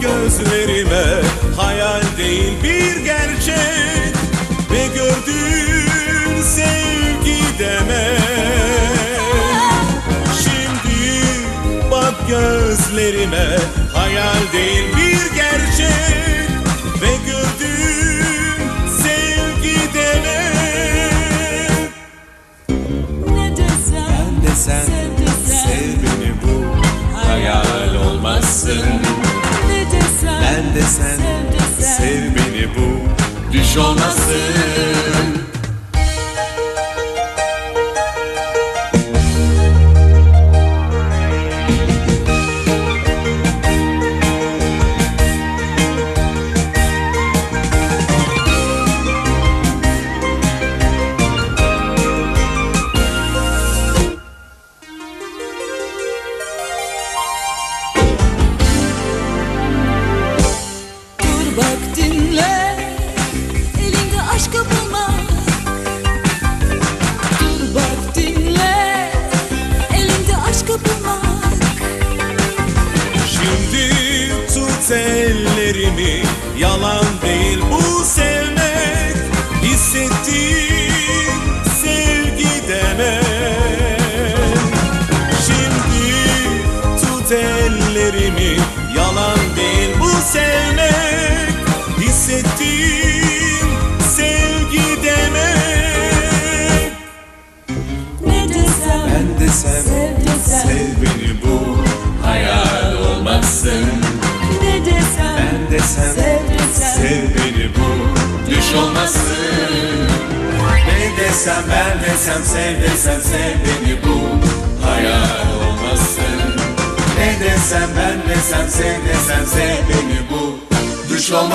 gözlerime Hayal değil bir gerçek. Ve gördüğün sevgi demek? Şimdi bak gözlerime Hayal değil bir gerçek. Ve gördüğün sevgi demek? Ne desem, sev desem, olmasın ellerimi Yalan değil bu sevmek Hissettiğin sevgi demek. Şimdi tut ellerimi Yalan değil bu sevmek Hissettiğin sevgi demek. Ne desem, Ben desem sev desem, sev beni bu düş olmasın. Ne desem ben desem sev desem sev beni bu Hayal olmasın. Ne desem ben desem sev desem sev beni bu Düş olmasın